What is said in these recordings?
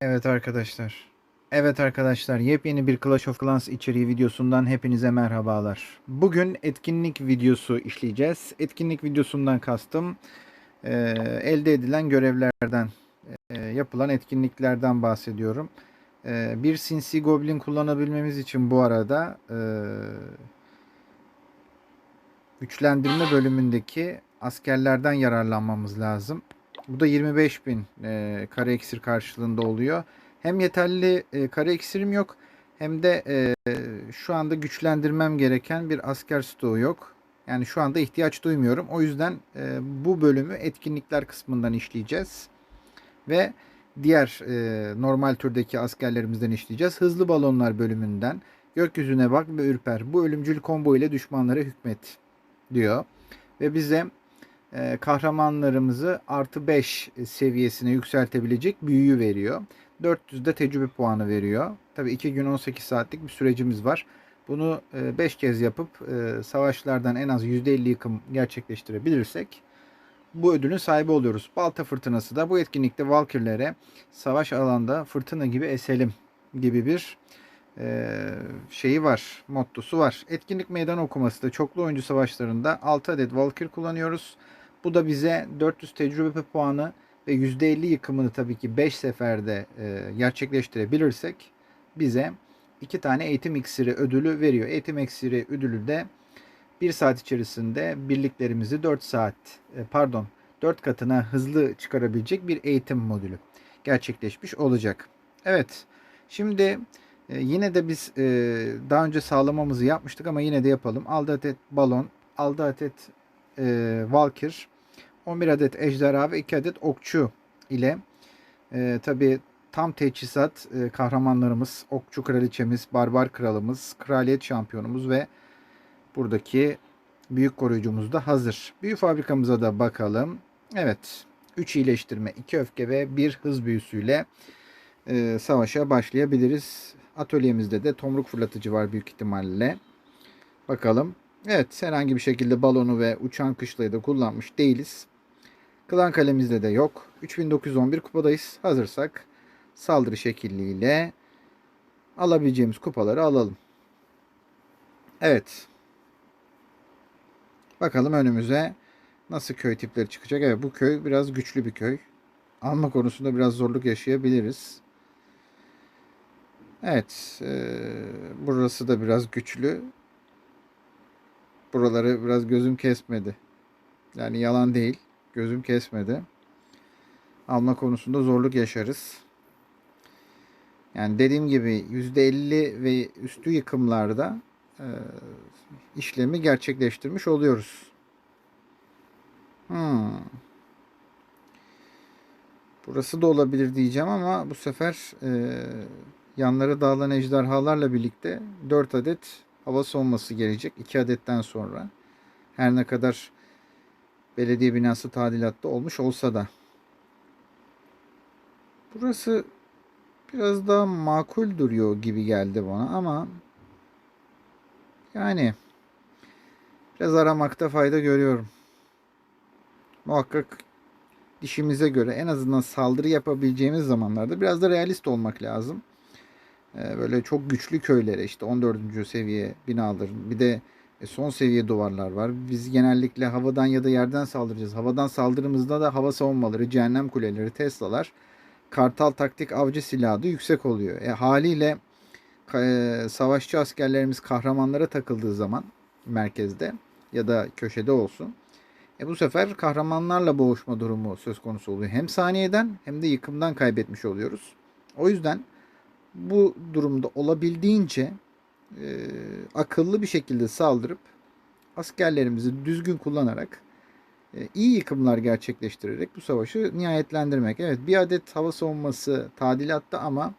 Evet arkadaşlar. Evet arkadaşlar yepyeni bir Clash of Clans içeriği videosundan hepinize merhabalar. Bugün etkinlik videosu işleyeceğiz. Etkinlik videosundan kastım e, elde edilen görevlerden e, yapılan etkinliklerden bahsediyorum. E, bir sinsi goblin kullanabilmemiz için bu arada e, güçlendirme bölümündeki askerlerden yararlanmamız lazım. Bu da 25 bin e, kare iksir karşılığında oluyor. Hem yeterli e, kare iksirim yok hem de e, şu anda güçlendirmem gereken bir asker stoğu yok. Yani şu anda ihtiyaç duymuyorum. O yüzden e, bu bölümü etkinlikler kısmından işleyeceğiz. Ve diğer e, normal türdeki askerlerimizden işleyeceğiz. Hızlı balonlar bölümünden gökyüzüne bak ve ürper. Bu ölümcül combo ile düşmanlara hükmet diyor. Ve bize kahramanlarımızı artı 5 seviyesine yükseltebilecek büyüyü veriyor. 400 de tecrübe puanı veriyor. Tabi 2 gün 18 saatlik bir sürecimiz var. Bunu 5 kez yapıp e, savaşlardan en az %50 yıkım gerçekleştirebilirsek bu ödülün sahibi oluyoruz. Balta fırtınası da bu etkinlikte Valkyrlere savaş alanda fırtına gibi eselim gibi bir e, şeyi var, mottosu var. Etkinlik meydan okuması da çoklu oyuncu savaşlarında 6 adet Valkyr kullanıyoruz. Bu da bize 400 tecrübe puanı ve %50 yıkımını tabii ki 5 seferde e, gerçekleştirebilirsek bize 2 tane eğitim iksiri ödülü veriyor. Eğitim iksiri ödülü de 1 saat içerisinde birliklerimizi 4 saat e, pardon 4 katına hızlı çıkarabilecek bir eğitim modülü gerçekleşmiş olacak. Evet. Şimdi e, yine de biz e, daha önce sağlamamızı yapmıştık ama yine de yapalım. 6 adet balon, 6 adet e, Valkyr, 11 adet ejderha ve 2 adet okçu ile e, tabi tam teçhizat e, kahramanlarımız, okçu kraliçemiz, barbar kralımız, kraliyet şampiyonumuz ve buradaki büyük koruyucumuz da hazır. Büyü fabrikamıza da bakalım. Evet. 3 iyileştirme, 2 öfke ve 1 hız büyüsüyle e, savaşa başlayabiliriz. Atölyemizde de tomruk fırlatıcı var büyük ihtimalle. Bakalım. Evet herhangi bir şekilde balonu ve uçan kışlayı da kullanmış değiliz. Klan kalemizde de yok. 3911 kupadayız. Hazırsak saldırı şekilliyle alabileceğimiz kupaları alalım. Evet. Bakalım önümüze nasıl köy tipleri çıkacak. Evet bu köy biraz güçlü bir köy. Alma konusunda biraz zorluk yaşayabiliriz. Evet. E, burası da biraz güçlü. Buraları biraz gözüm kesmedi. Yani yalan değil. Gözüm kesmedi. Alma konusunda zorluk yaşarız. Yani dediğim gibi %50 ve üstü yıkımlarda e, işlemi gerçekleştirmiş oluyoruz. Hmm. Burası da olabilir diyeceğim ama bu sefer e, yanları dağılan ejderhalarla birlikte 4 adet hava savunması gelecek. 2 adetten sonra. Her ne kadar belediye binası tadilatta olmuş olsa da. Burası biraz daha makul duruyor gibi geldi bana ama yani biraz aramakta fayda görüyorum. Muhakkak dişimize göre en azından saldırı yapabileceğimiz zamanlarda biraz da realist olmak lazım. Ee, böyle çok güçlü köylere işte 14. seviye binaların bir de e, son seviye duvarlar var. Biz genellikle havadan ya da yerden saldıracağız. Havadan saldırımızda da hava savunmaları, cehennem kuleleri, Tesla'lar, kartal taktik avcı silahı da yüksek oluyor. E, haliyle e, savaşçı askerlerimiz kahramanlara takıldığı zaman merkezde ya da köşede olsun. E bu sefer kahramanlarla boğuşma durumu söz konusu oluyor. Hem saniyeden hem de yıkımdan kaybetmiş oluyoruz. O yüzden bu durumda olabildiğince e, akıllı bir şekilde saldırıp askerlerimizi düzgün kullanarak e, iyi yıkımlar gerçekleştirerek bu savaşı nihayetlendirmek. Evet bir adet hava savunması tadilatta ama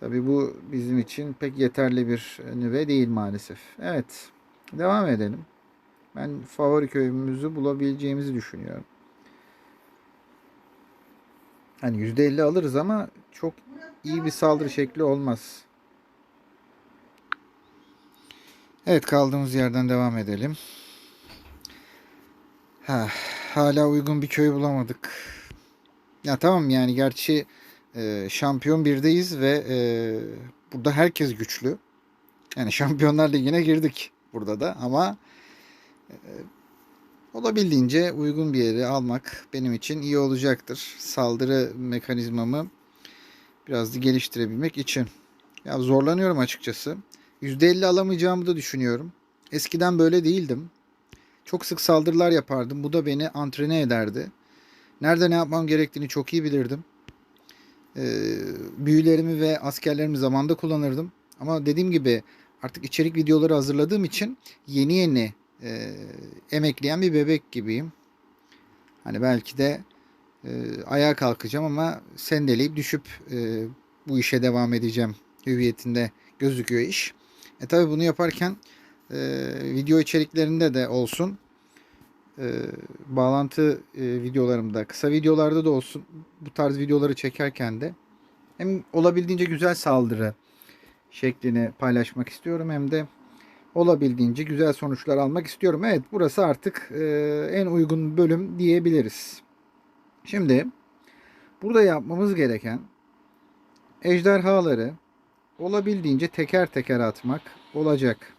tabi bu bizim için pek yeterli bir nüve değil maalesef. Evet devam edelim. Ben favori köyümüzü bulabileceğimizi düşünüyorum. Hani %50 alırız ama çok iyi bir saldırı şekli olmaz. Evet kaldığımız yerden devam edelim. Ha, hala uygun bir köy bulamadık. Ya tamam yani gerçi e, şampiyon birdeyiz ve e, burada herkes güçlü. Yani Şampiyonlar Ligi'ne girdik burada da ama e, olabildiğince uygun bir yeri almak benim için iyi olacaktır. Saldırı mekanizmamı biraz da geliştirebilmek için. Ya zorlanıyorum açıkçası. %50 alamayacağımı da düşünüyorum. Eskiden böyle değildim. Çok sık saldırılar yapardım. Bu da beni antrene ederdi. Nerede ne yapmam gerektiğini çok iyi bilirdim. Ee, büyülerimi ve askerlerimi zamanda kullanırdım. Ama dediğim gibi artık içerik videoları hazırladığım için yeni yeni e, emekleyen bir bebek gibiyim. Hani belki de e, ayağa kalkacağım ama sendeleyip düşüp e, bu işe devam edeceğim hüviyetinde gözüküyor iş. E tabi bunu yaparken e, video içeriklerinde de olsun e, bağlantı e, videolarımda kısa videolarda da olsun bu tarz videoları çekerken de hem olabildiğince güzel saldırı şeklini paylaşmak istiyorum hem de olabildiğince güzel sonuçlar almak istiyorum. Evet burası artık e, en uygun bölüm diyebiliriz. Şimdi burada yapmamız gereken ejderhaları olabildiğince teker teker atmak olacak.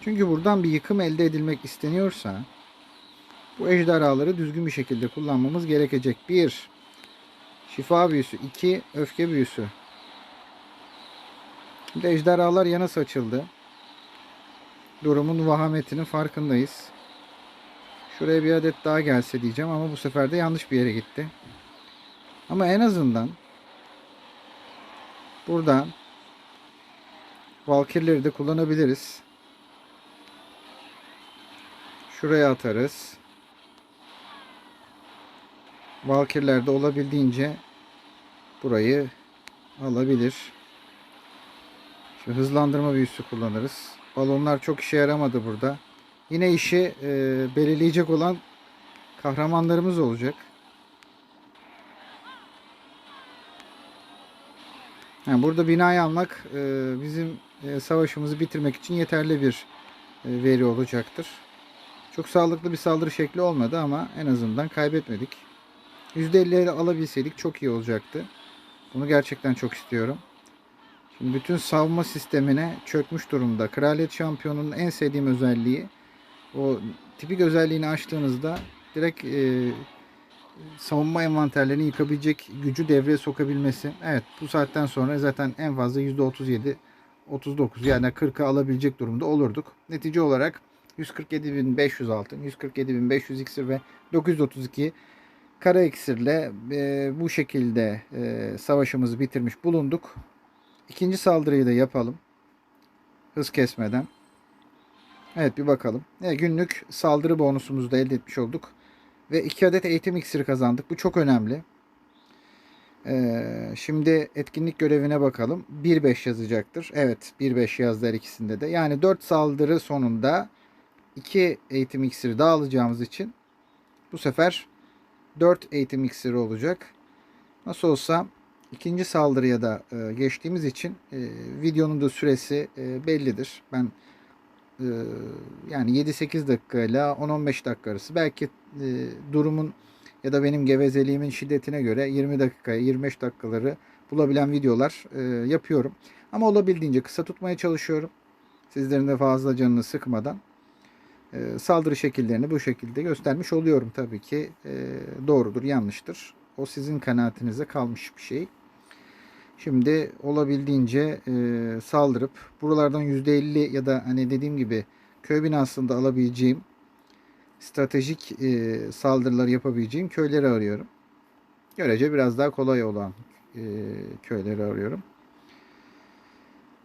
Çünkü buradan bir yıkım elde edilmek isteniyorsa bu ejderhaları düzgün bir şekilde kullanmamız gerekecek. 1. Şifa büyüsü. 2. Öfke büyüsü. Şimdi ejderhalar yana saçıldı. Durumun vahametinin farkındayız. Şuraya bir adet daha gelse diyeceğim ama bu sefer de yanlış bir yere gitti. Ama en azından buradan Valkyrleri de kullanabiliriz. Şuraya atarız. Valkyrler de olabildiğince burayı alabilir. Şimdi hızlandırma büyüsü kullanırız. Balonlar çok işe yaramadı burada. Yine işi e, belirleyecek olan kahramanlarımız olacak. Yani burada binayı almak e, bizim e, savaşımızı bitirmek için yeterli bir e, veri olacaktır. Çok sağlıklı bir saldırı şekli olmadı ama en azından kaybetmedik. %50'leri alabilseydik çok iyi olacaktı. Bunu gerçekten çok istiyorum. Şimdi bütün savunma sistemine çökmüş durumda. Kraliyet şampiyonunun en sevdiğim özelliği o tipik özelliğini açtığınızda direkt e, savunma envanterlerini yıkabilecek gücü devreye sokabilmesi. Evet bu saatten sonra zaten en fazla %37 39 yani 40'ı alabilecek durumda olurduk. Netice olarak 147.500 altın, 147.500 iksir ve 932 kara iksirle e, bu şekilde e, savaşımızı bitirmiş bulunduk. İkinci saldırıyı da yapalım. Hız kesmeden. Evet bir bakalım. Evet, günlük saldırı bonusumuzu da elde etmiş olduk. Ve 2 adet eğitim iksiri kazandık. Bu çok önemli. Ee, şimdi etkinlik görevine bakalım. 1-5 yazacaktır. Evet 1-5 yazdılar ikisinde de. Yani 4 saldırı sonunda 2 eğitim iksiri daha alacağımız için bu sefer 4 eğitim iksiri olacak. Nasıl olsa ikinci saldırıya da e, geçtiğimiz için e, videonun da süresi e, bellidir. Ben e, yani 7-8 dakika ile 10-15 dakika arası belki e, durumun ya da benim gevezeliğimin şiddetine göre 20 dakikaya 25 dakikaları bulabilen videolar e, yapıyorum. Ama olabildiğince kısa tutmaya çalışıyorum. Sizlerin de fazla canını sıkmadan e, saldırı şekillerini bu şekilde göstermiş oluyorum tabii ki. E, doğrudur, yanlıştır. O sizin kanaatinize kalmış bir şey. Şimdi olabildiğince e, saldırıp buralardan %50 ya da hani dediğim gibi köy binasında alabileceğim stratejik e, saldırılar yapabileceğim köyleri arıyorum. Görece biraz daha kolay olan e, köyleri arıyorum.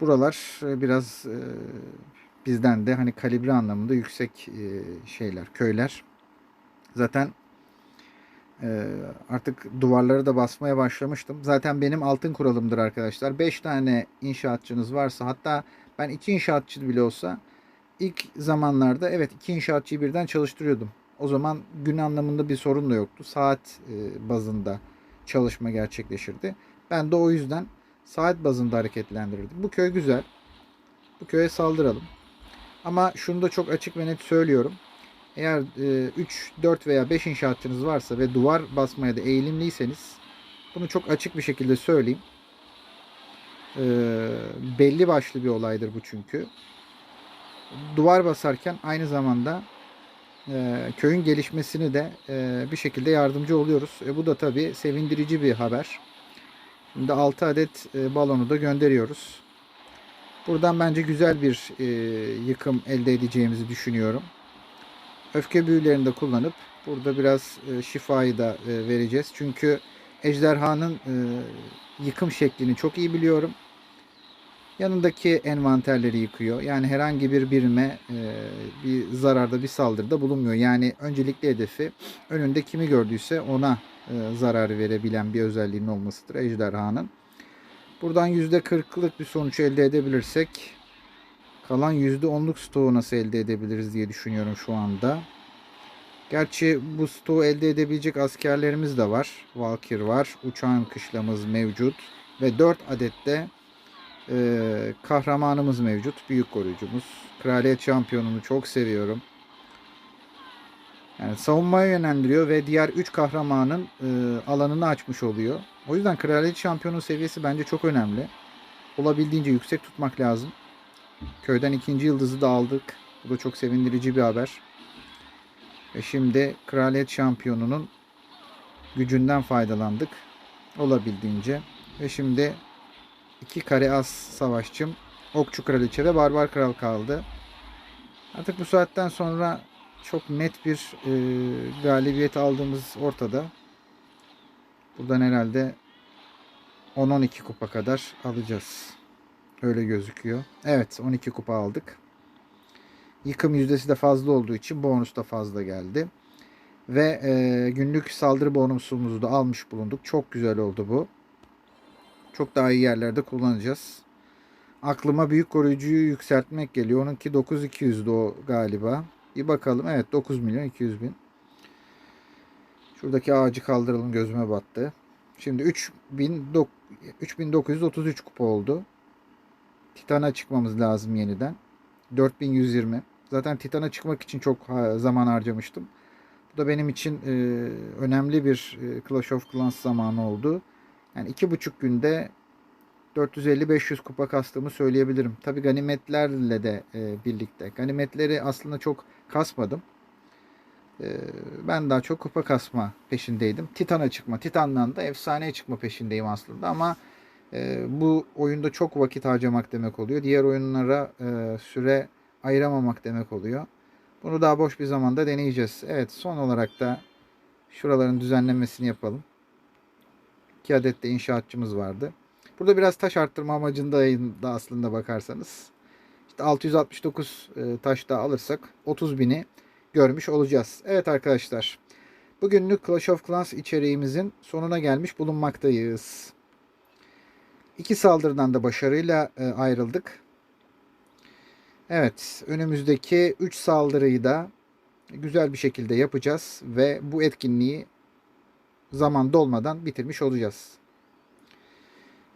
Buralar e, biraz e, bizden de hani kalibre anlamında yüksek e, şeyler, köyler. Zaten artık duvarları da basmaya başlamıştım. Zaten benim altın kuralımdır arkadaşlar. 5 tane inşaatçınız varsa hatta ben 2 inşaatçı bile olsa ilk zamanlarda evet iki inşaatçıyı birden çalıştırıyordum. O zaman gün anlamında bir sorun da yoktu. Saat e, bazında çalışma gerçekleşirdi. Ben de o yüzden saat bazında hareketlendirirdim. Bu köy güzel. Bu köye saldıralım. Ama şunu da çok açık ve net söylüyorum. Eğer 3, 4 veya 5 inşaatçınız varsa ve duvar basmaya da eğilimliyseniz Bunu çok açık bir şekilde söyleyeyim. Ee, belli başlı bir olaydır bu çünkü. Duvar basarken aynı zamanda e, köyün gelişmesini de e, bir şekilde yardımcı oluyoruz. E, bu da tabii sevindirici bir haber. Şimdi 6 adet e, balonu da gönderiyoruz. Buradan bence güzel bir e, yıkım elde edeceğimizi düşünüyorum. Öfke büyülerini de kullanıp burada biraz e, şifayı da e, vereceğiz. Çünkü ejderhanın e, yıkım şeklini çok iyi biliyorum. Yanındaki envanterleri yıkıyor. Yani herhangi bir birime e, bir zararda bir saldırıda bulunmuyor. Yani öncelikli hedefi önünde kimi gördüyse ona e, zarar verebilen bir özelliğinin olmasıdır ejderhanın. Buradan %40'lık bir sonuç elde edebilirsek kalan %10'luk stoğu nasıl elde edebiliriz diye düşünüyorum şu anda. Gerçi bu stoğu elde edebilecek askerlerimiz de var. Valkir var. Uçağın kışlamız mevcut. Ve 4 adet de e, kahramanımız mevcut. Büyük koruyucumuz. Kraliyet şampiyonunu çok seviyorum. Yani savunmaya yönlendiriyor ve diğer 3 kahramanın e, alanını açmış oluyor. O yüzden kraliyet şampiyonun seviyesi bence çok önemli. Olabildiğince yüksek tutmak lazım. Köyden ikinci yıldızı da aldık. Bu da çok sevindirici bir haber. Ve şimdi kraliyet şampiyonunun gücünden faydalandık. Olabildiğince. Ve şimdi iki kare as savaşçım, okçu kraliçe ve barbar kral kaldı. Artık bu saatten sonra çok net bir e, galibiyet aldığımız ortada. Buradan herhalde 10-12 kupa kadar alacağız. Öyle gözüküyor. Evet 12 kupa aldık. Yıkım yüzdesi de fazla olduğu için bonus da fazla geldi. Ve e, günlük saldırı bonusumuzu da almış bulunduk. Çok güzel oldu bu. Çok daha iyi yerlerde kullanacağız. Aklıma büyük koruyucuyu yükseltmek geliyor. Onunki 9200'dü o galiba. Bir bakalım. Evet 9 milyon 200 bin. Şuradaki ağacı kaldıralım gözüme battı. Şimdi 3000 3933 kupa oldu. Titan'a çıkmamız lazım yeniden. 4120. Zaten Titan'a çıkmak için çok zaman harcamıştım. Bu da benim için e, önemli bir e, Clash of Clans zamanı oldu. Yani iki buçuk günde 450-500 kupa kastığımı söyleyebilirim. Tabi ganimetlerle de e, birlikte. Ganimetleri aslında çok kasmadım. E, ben daha çok kupa kasma peşindeydim. Titan'a çıkma, Titan'dan da efsaneye çıkma peşindeyim aslında ama e, bu oyunda çok vakit harcamak demek oluyor. Diğer oyunlara e, süre ayıramamak demek oluyor. Bunu daha boş bir zamanda deneyeceğiz. Evet son olarak da şuraların düzenlemesini yapalım. 2 adet de inşaatçımız vardı. Burada biraz taş arttırma amacında da aslında bakarsanız. İşte 669 e, taş da alırsak 30 bini görmüş olacağız. Evet arkadaşlar. Bugünlük Clash of Clans içeriğimizin sonuna gelmiş bulunmaktayız. İki saldırıdan da başarıyla e, ayrıldık. Evet, önümüzdeki 3 saldırıyı da güzel bir şekilde yapacağız ve bu etkinliği zaman dolmadan bitirmiş olacağız.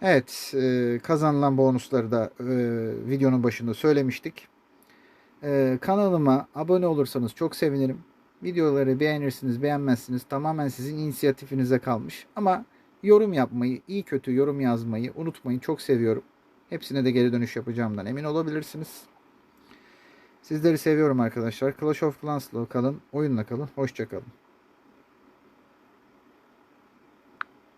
Evet, e, kazanılan bonusları da e, videonun başında söylemiştik. Kanalıma abone olursanız çok sevinirim. Videoları beğenirsiniz, beğenmezsiniz. Tamamen sizin inisiyatifinize kalmış. Ama yorum yapmayı, iyi kötü yorum yazmayı unutmayın. Çok seviyorum. Hepsine de geri dönüş yapacağımdan emin olabilirsiniz. Sizleri seviyorum arkadaşlar. Clash of Clans'la kalın, oyunla kalın. Hoşçakalın.